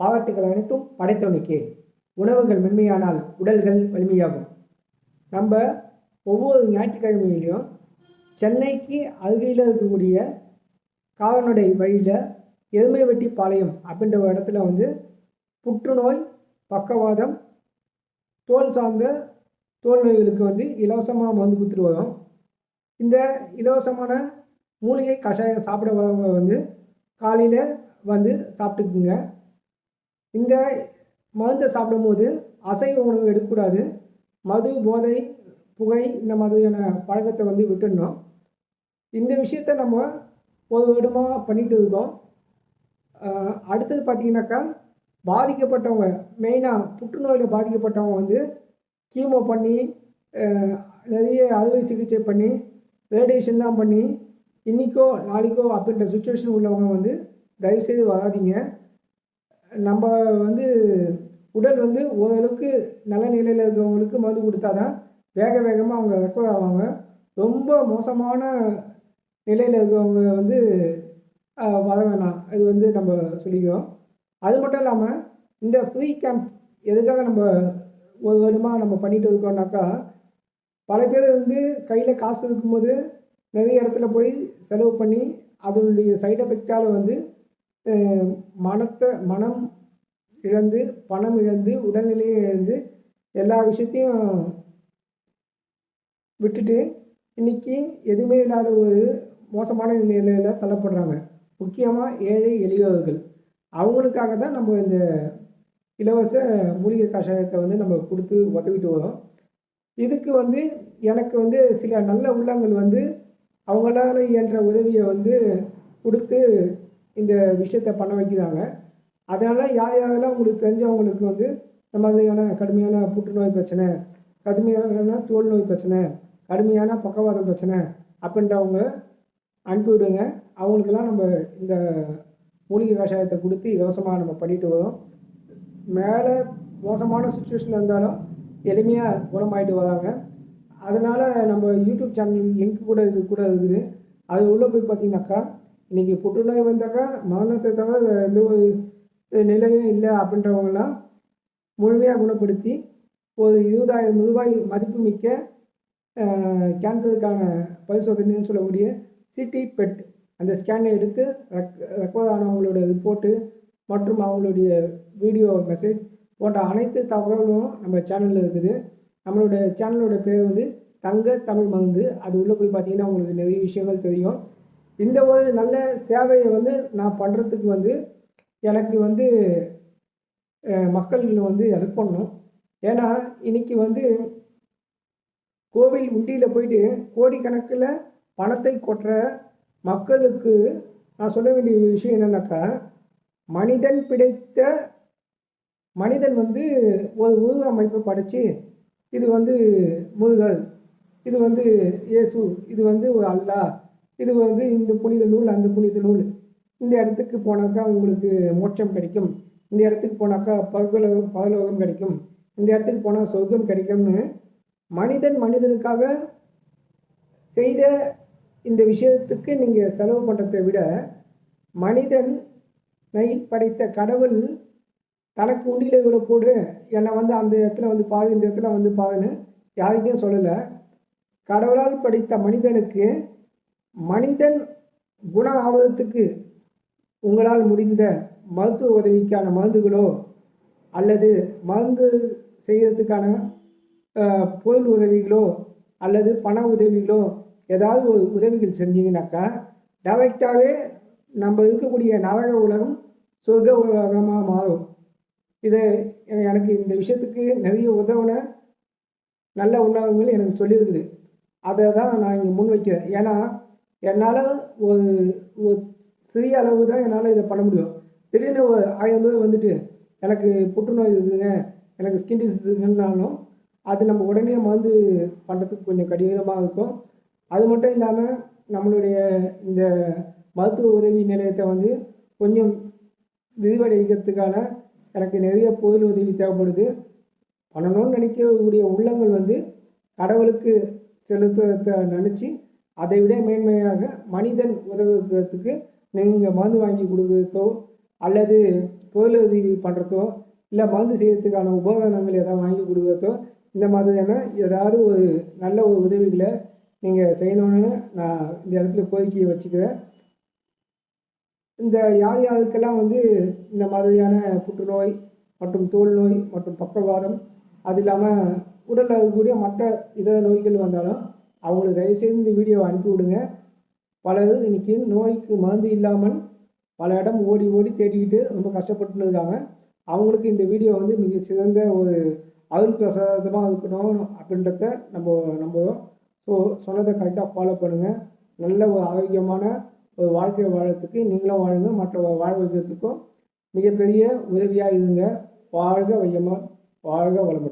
பாராட்டுகள் அனைத்தும் படைத்தவனுக்கே உணவுகள் மென்மையானால் உடல்கள் வலிமையாகும். நம்ம ஒவ்வொரு ஞாயிற்றுக்கிழமையிலையும் சென்னைக்கு அருகில் இருக்கக்கூடிய காலநடை வழியில் எருமைவெட்டி பாளையம் அப்படின்ற ஒரு இடத்துல வந்து புற்றுநோய் பக்கவாதம் தோல் சார்ந்த தோல் நோய்களுக்கு வந்து இலவசமாக மருந்து கொடுத்துட்டு வரோம். இந்த இலவசமான மூலிகை கஷாயம் சாப்பிட வரவங்க வந்து காலையில் வந்து சாப்பிட்டுக்குங்க. இந்த மருந்தை சாப்பிடும்போது அசைவ உணவு எடுக்கக்கூடாது. மது போதை புகை இந்த மாதிரியான பழக்கத்தை வந்து விட்டுடணும். இந்த விஷயத்த நம்ம ஒரு வருடமாக பண்ணிட்டு இருக்கோம். அடுத்தது பார்த்தீங்கன்னாக்கா பாதிக்கப்பட்டவங்க மெயினாக புற்றுநோயில் பாதிக்கப்பட்டவங்க வந்து கீமோ பண்ணி நிறைய அறுவை சிகிச்சை பண்ணி ரேடியேஷன்லாம் பண்ணி இன்றைக்கோ நாளைக்கோ அப்படின்ற சுச்சுவேஷன் உள்ளவங்க வந்து தயவுசெய்து வராதீங்க. நம்ம வந்து உடல் வந்து ஓரளவுக்கு நல்ல நிலையில் இருக்கிறவங்களுக்கு மருந்து கொடுத்தா தான் வேக வேகமாக அவங்க ரெக்கவர் ஆவாங்க. ரொம்ப மோசமான நிலையில் இருக்கிறவங்க வந்து வர வேணாம். இது வந்து நம்ம சொல்லிக்கிறோம். அது மட்டும் இல்லாமல் இந்த ஃப்ரீ கேம்ப் எதுக்காக நம்ம ஒரு வருடமாக நம்ம பண்ணிட்டு இருக்கோம்னாக்கா பல பேர் வந்து கையில் காசு இருக்கும்போது நிறைய இடத்துல போய் செலவு பண்ணி அதனுடைய சைடு எஃபெக்டால் வந்து மனத்தை மனம் இழந்து பணம் இழந்து உடல்நிலையை இழந்து எல்லா விஷயத்தையும் விட்டுட்டு இன்னைக்கு எதுவுமே இல்லாத ஒரு மோசமான நிலையில தள்ளப்படுறாங்க. முக்கியமாக ஏழை எளியவர்கள் அவங்களுக்காக தான் நம்ம இந்த இலவச மூலிகை கஷாயத்தை வந்து நம்ம கொடுத்து உதவிட்டு வரோம். இதுக்கு வந்து எனக்கு வந்து சில நல்ல உள்ளங்கள் வந்து அவங்களால இயன்ற உதவியை வந்து கொடுத்து இந்த விஷயத்தை பண்ண வைக்கிறாங்க. அதனால் யார் யாரெல்லாம் உங்களுக்கு தெரிஞ்சவங்களுக்கு வந்து இந்த மாதிரியான கடுமையான புற்றுநோய் பிரச்சனை கடுமையான தோல் நோய் பிரச்சனை கடுமையான பக்கவாதம் பிரச்சனை அப்படின்றவங்க அனுப்பிவிடுங்க அவங்களுக்கெல்லாம் நம்ம இந்த மூலிகை விவசாயத்தை கொடுத்து இலவசமாக நம்ம பண்ணிட்டு வரோம். மேலே மோசமான சுச்சுவேஷன் இருந்தாலும் எளிமையாக குணமாயிட்டு வராங்க. அதனால் நம்ம யூடியூப் சேனல் லிங்க் கூட இது கூட இருக்குது. அது உள்ளே போய் பார்த்தீங்கன்னாக்கா இன்றைக்கி புற்றுநோய் வந்தாக்கா மரணத்தை தவிர எந்த ஒரு நிலையும் இல்லை அப்படின்றவங்கலாம் முழுமையாக குணப்படுத்தி ஒரு இருபதாயிரம் ரூபாய் மதிப்புமிக்க கேன்சருக்கான பரிசோதனைன்னு சொல்லக்கூடிய சிடி பெட் அந்த ஸ்கேனை எடுத்து ரெக் ரெக்கவர் ஆனவங்களோட ரிப்போர்ட்டு மற்றும் அவங்களுடைய வீடியோ மெசேஜ் போன்ற அனைத்து தகவலும் நம்ம சேனலில் இருக்குது. நம்மளோட சேனலோட பேர் வந்து தங்க தமிழ் மருந்து. அது உள்ளே போய் பார்த்தீங்கன்னா உங்களுக்கு நிறைய விஷயங்கள் தெரியும். இந்த ஒரு நல்ல சேவையை வந்து நான் பண்ணுறதுக்கு வந்து எனக்கு வந்து மக்கள் வந்து ஹெல்ப் பண்ணணும். ஏன்னா இன்னைக்கு வந்து கோவில் உண்டியில் போயிட்டு கோடிக்கணக்கில் பணத்தை கொட்டுற மக்களுக்கு நான் சொல்ல வேண்டிய விஷயம் என்னென்னாக்கா மனிதன் பிடித்த மனிதன் வந்து ஒரு உருவ அமைப்பை படைச்சி இது வந்து முருகன் இது வந்து இயேசு இது வந்து ஒரு அல்லாஹ் இது வந்து இந்த புனித நூல் அந்த புனித நூல். இந்த இடத்துக்கு போனாக்கா உங்களுக்கு மோட்சம் கிடைக்கும். இந்த இடத்துக்கு போனாக்கா பகலோகம் பகலோகம் கிடைக்கும். இந்த இடத்துக்கு போனால் சொர்க்கம் கிடைக்கும்னு மனிதன் மனிதனுக்காக செய்த இந்த விஷயத்துக்கு நீங்கள் செலவு பண்ணுறதை விட மனிதன் படைத்த கடவுள் தனக்கு உண்டியில் இவ்வளோ போடு என்னை வந்து அந்த இடத்துல வந்து பாது இந்த இடத்துல வந்து பாதுன்னு யாருக்கும் சொல்லலை. கடவுளால் படித்த மனிதனுக்கு மனிதன் குணம் ஆவதற்கு உங்களால் முடிந்த மருத்துவ உதவிக்கான மருந்துகளோ அல்லது மருந்து செய்யறதுக்கான பொருள் உதவிகளோ அல்லது பண உதவிகளோ ஏதாவது ஒரு உதவிகள் செஞ்சீங்கன்னாக்கா டைரெக்டாகவே நம்ம இருக்கக்கூடிய நரக உலகம் சொர்க்க உலகமாக மாறும். இதை எனக்கு இந்த விஷயத்துக்கு நிறைய உதவின நல்ல உணவுகள் எனக்கு சொல்லியிருக்குது. அதை தான் நான் இங்கே முன் வைக்கிறேன் ஏன்னா என்னால் ஒரு ஒரு சிறிய அளவு தான் என்னால் இதை பண்ண முடியும். திடீர்னு ஒரு ஆயிரம் பேர் வந்துட்டு எனக்கு புற்றுநோய் இருக்குதுங்க எனக்கு ஸ்கின் டிசீஸ் இருக்குன்னாலும் அது நம்ம உடனே மருந்து பண்ணுறதுக்கு கொஞ்சம் கடினமாக இருக்கும். அது மட்டும் இல்லாமல் நம்மளுடைய இந்த மருத்துவ உதவி நிலையத்தை வந்து கொஞ்சம் விரிவடைகிறதுக்கான எனக்கு நிறைய பொருள் உதவி தேவைப்படுது. பண்ணணும்னு நினைக்கக்கூடிய உள்ளங்கள் வந்து கடவுளுக்கு செலுத்த நினச்சி அதை விட மேன்மையாக மனிதன் உதவுறதுக்கு நீங்கள் மருந்து வாங்கி கொடுக்குறதோ அல்லது பொருளுதவி பண்ணுறதோ இல்லை மருந்து செய்கிறதுக்கான உபகரணங்கள் எதாவது வாங்கி கொடுக்குறதோ இந்த மாதிரியான ஏதாவது ஒரு நல்ல ஒரு உதவிகளை நீங்கள் செய்யணும்னு நான் இந்த இடத்துல கோரிக்கையை வச்சுக்கிறேன். இந்த யார் யாருக்கெல்லாம் வந்து இந்த மாதிரியான புற்றுநோய் மற்றும் தோல் நோய் மற்றும் பக்கவாதம் அது இல்லாமல் உடலில் இருக்கக்கூடிய மற்ற இதர நோய்கள் வந்தாலும் அவங்களுக்கு தயவுசெய்து இந்த வீடியோவை அனுப்பி விடுங்க பலர் இன்னைக்கு நோய்க்கு மருந்து இல்லாமல் பல இடம் ஓடி ஓடி தேடிக்கிட்டு ரொம்ப கஷ்டப்பட்டு இருக்காங்க அவங்களுக்கு இந்த வீடியோ வந்து மிக சிறந்த ஒரு அருள் பிரசாதமாக இருக்கணும் அப்படின்றத நம்ம நம்புகிறோம் ஸோ சொன்னதை கரெக்டாக ஃபாலோ பண்ணுங்கள் நல்ல ஒரு ஆரோக்கியமான ஒரு வாழ்க்கை வாழறதுக்கு நீங்களும் வாழுங்க மற்ற வாழ வைக்கிறதுக்கும் மிகப்பெரிய உதவியாக இருங்க வாழ்க வையமா வாழ்க வளமுடன்